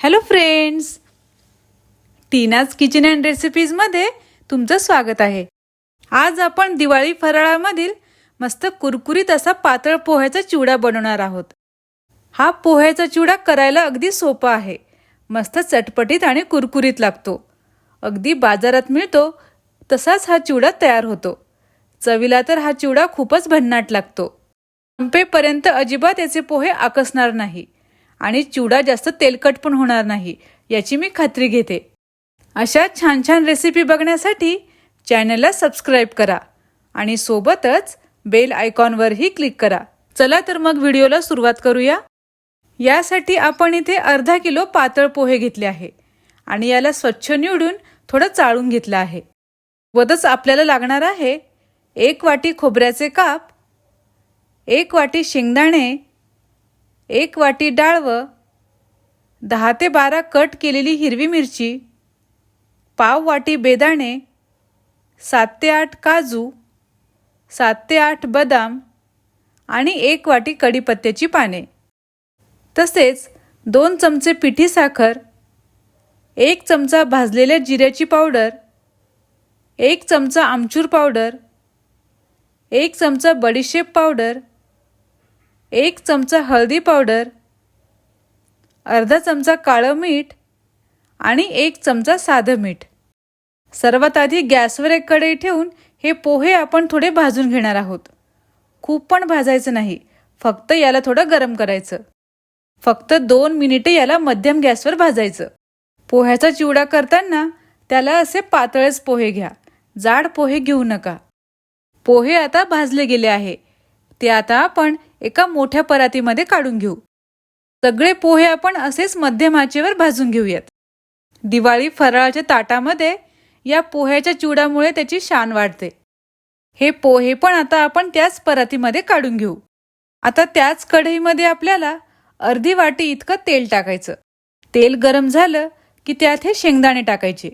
Hello friends Teena's kitchen and रेसिपीजमध्ये तुमचं स्वागत आहे. आज आपण दिवाळी फराळामधील मस्त कुरकुरीत असा पातळ पोह्याचा चिवडा बनवणार आहोत. हा पोह्याचा चिवडा करायला अगदी सोपा आहे. मस्त चटपटीत आणि कुरकुरीत लागतो. अगदी बाजारात मिळतो तसाच हा चिवडा तयार होतो. चवीला तर हा चिवडा खूपच भन्नाट लागतो. संपेपर्यंत अजिबात याचे पोहे आकसणार नाही. आणि चिवडा जास्त तेलकट पण होणार नाही याची मी खात्री घेते. अशा छान छान रेसिपी बघण्यासाठी चॅनलला सबस्क्राईब करा आणि सोबतच बेल आयकॉनवरही क्लिक करा. चला तर मग व्हिडिओला सुरुवात करूया. यासाठी आपण इथे अर्धा किलो पातळ पोहे घेतले आहे आणि याला स्वच्छ निवडून थोडं चाळून घेतलं आहे. वदच आपल्याला लागणार आहे एक वाटी खोबऱ्याचे काप एक वाटी शेंगदाणे एक वाटी डाळवं दहा ते बारा कट केलेली हिरवी मिरची पाव वाटी बेदाणे सात ते आठ काजू सात ते आठ बदाम आणि एक वाटी कढीपत्त्याची पाने. तसेच दोन चमचे पिठी साखर एक चमचा भाजलेल्या जिऱ्याची पावडर एक चमचा आमचूर पावडर एक चमचा बडीशेप पावडर एक चमचा हळदी पावडर अर्धा चमचा काळं मीठ आणि एक चमचा साधं मीठ. सर्वात आधी गॅसवर एक कढई ठेवून हे पोहे आपण थोडे भाजून घेणार आहोत. खूप पण भाजायचं नाही फक्त याला थोडं गरम करायचं. फक्त दोन मिनिटे याला मध्यम गॅसवर भाजायचं. पोह्याचा चिवडा करताना त्याला असे पातळेच पोहे घ्या जाड पोहे घेऊ नका. पोहे आता भाजले गेले आहे ते आता आपण एका मोठ्या परातीमध्ये काढून घेऊ. सगळे पोहे आपण असेच मध्यमाचेवर भाजून घेऊयात. दिवाळी फराळाच्या ताटामध्ये या पोह्याच्या चिवडामुळे त्याची शान वाढते. हे पोहे पण आता आपण त्याच परातीमध्ये काढून घेऊ. आता त्याच कढईमध्ये आपल्याला अर्धी वाटी इतकं तेल टाकायचं. तेल गरम झालं की त्यात हे शेंगदाणे टाकायचे.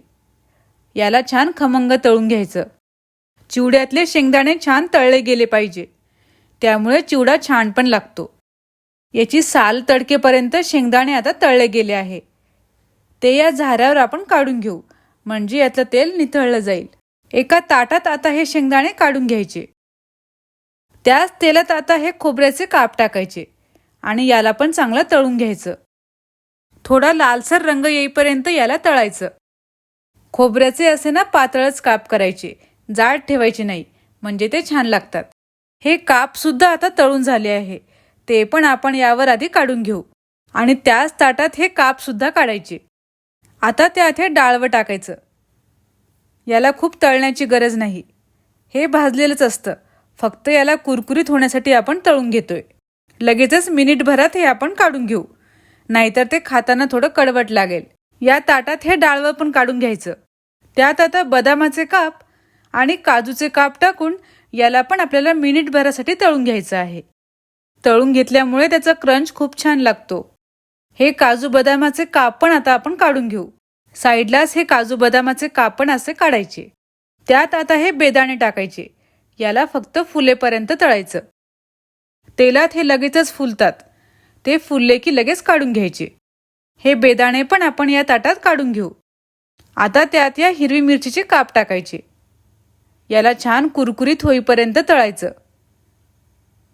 याला छान खमंग तळून घ्यायचं. चिवड्यातले शेंगदाणे छान तळले गेले पाहिजे. त्यामुळे चिवडा छान पण लागतो. याची साल तडकेपर्यंत शेंगदाणे आता तळले गेले आहे. ते या झाऱ्यावर आपण काढून घेऊ. म्हणजे यातलं तेल निथळलं जाईल. एका ताटात आता हे शेंगदाणे काढून घ्यायचे. त्याच तेलात आता हे खोबऱ्याचे काप टाकायचे. आणि याला पण चांगलं तळून घ्यायचं. थोडा लालसर रंग येईपर्यंत याला तळायचं. खोबऱ्याचे असे ना पातळच काप करायचे. जाड ठेवायचे नाही. म्हणजे ते छान लागतात. हे काप सुद्धा आता तळून झाले आहे. ते पण आपण यावर आधी काढून घेऊ. आणि त्याच ताटात हे काप सुद्धा काढायचे. आता त्यात हे डाळवं टाकायचं. याला खूप तळण्याची गरज नाही. हे भाजलेलंच असतं. फक्त याला कुरकुरीत होण्यासाठी आपण तळून घेतोय. लगेचच मिनिटभरात हे आपण काढून घेऊ. नाहीतर ते खाताना थोडं कडवट लागेल. या ताटात हे डाळवं पण काढून घ्यायचं. त्यात आता बदामाचे काप आणि काजूचे काप टाकून याला पण आपल्याला मिनिटभरासाठी तळून घ्यायचं आहे. तळून घेतल्यामुळे त्याचा क्रंच खूप छान लागतो. हे काजू बदामाचे कापण आता आपण काढून घेऊ. साईडलाच हे काजू बदामाचे कापण असे काढायचे. त्यात आता हे बेदाणे टाकायचे. याला फक्त फुलेपर्यंत तळायचं. तेलात हे लगेचच फुलतात. ते फुलले की लगेच काढून घ्यायचे. हे बेदाणे पण आपण या ताटात काढून घेऊ. आता त्यात या हिरवी मिरचीचे काप टाकायचे. याला छान कुरकुरीत होईपर्यंत तळायचं.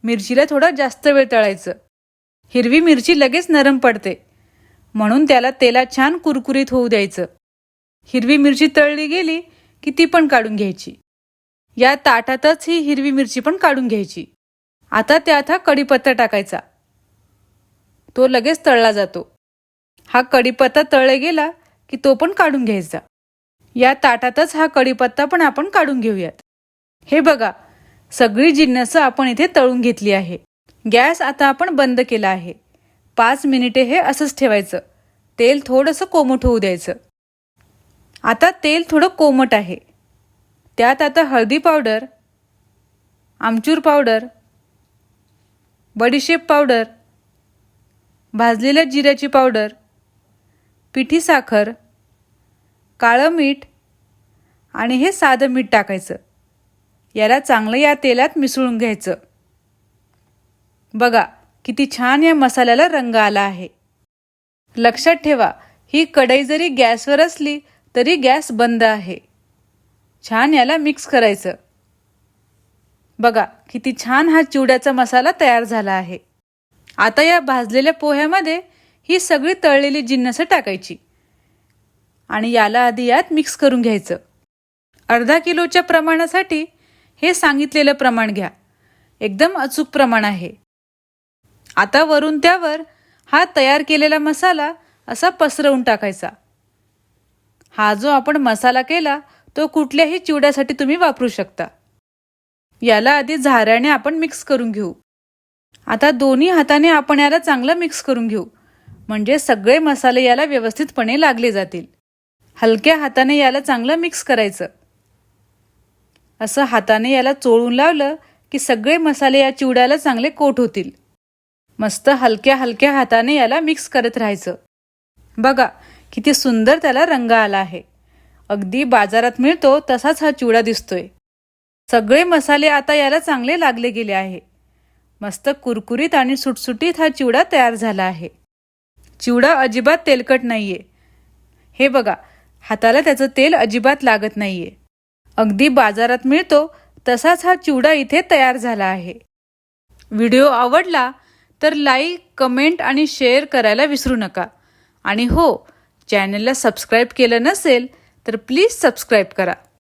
मिरचीला थोडा जास्त वेळ तळायचं. हिरवी मिरची लगेच नरम पडते. म्हणून त्याला तेलात छान कुरकुरीत होऊ द्यायचं. हिरवी मिरची तळली गेली की ती पण काढून घ्यायची. या ताटातच ही हिरवी मिरची पण काढून घ्यायची. आता त्यात हा कढीपत्ता टाकायचा. तो लगेच तळला जातो. हा कढीपत्ता तळला गेला की तो पण काढून घ्यायचा. या ताटातच हा कढीपत्ता पण आपण काढून घेऊयात. हे बघा सगळी जिन्नस आपण इथे तळून घेतली आहे. गॅस आता आपण बंद केला आहे. पाच मिनिटे हे असंच ठेवायचं. तेल थोडंसं कोमट होऊ द्यायचं. आता तेल थोडं कोमट आहे. त्यात आता हळदी पावडर आमचूर पावडर बडीशेप पावडर भाजलेल्या जिऱ्याची पावडर पिठी साखर काळं मीठ आणि हे साधं मीठ टाकायचं. याला चांगलं या तेलात मिसळून घ्यायचं. बघा किती छान या मसाल्याला रंग आला आहे. लक्षात ठेवा ही कढई जरी गॅसवर असली तरी गॅस बंद आहे. छान याला मिक्स करायचं. बघा किती छान हा चिवड्याचा मसाला तयार झाला आहे. आता या भाजलेल्या पोह्यामध्ये ही सगळी तळलेली जिन्नसं टाकायची. आणि याला आधी यात मिक्स करून घ्यायचं. अर्धा किलोच्या प्रमाणासाठी हे सांगितलेलं प्रमाण घ्या. एकदम अचूक प्रमाण आहे. आता वरून त्यावर हा तयार केलेला मसाला असा पसरवून टाकायचा. हा जो आपण मसाला केला तो कुठल्याही चिवड्यासाठी तुम्ही वापरू शकता. याला आधी झाऱ्याने आपण मिक्स करून घेऊ. आता दोन्ही हाताने आपण याला चांगलं मिक्स करून घेऊ. म्हणजे सगळे मसाले याला व्यवस्थितपणे लागले जातील. हलक्या हाताने याला चांगलं मिक्स करायचं. असं हाताने याला चोळून लावलं की सगळे मसाले या चिवड्याला चांगले कोट होतील. मस्त हलक्या हलक्या हाताने याला मिक्स करत राहायचं. बघा किती सुंदर त्याला रंग आला आहे. अगदी बाजारात मिळतो तसाच हा चिवडा दिसतोय. सगळे मसाले आता याला चांगले लागले गेले आहे. मस्त कुरकुरीत आणि सुटसुटीत हा चिवडा तयार झाला आहे. चिवडा अजिबात तेलकट नाहीये. हे बघा हाताला त्याचं तेल अजिबात लागत नाहीये. अगदी बाजारात मिळतो तसाच हा चिवडा इथे तयार झाला आहे. व्हिडिओ आवडला तर लाईक कमेंट आणि शेअर करायला विसरू नका. आणि हो चॅनलला सबस्क्राईब केलं नसेल तर प्लीज सबस्क्राईब करा.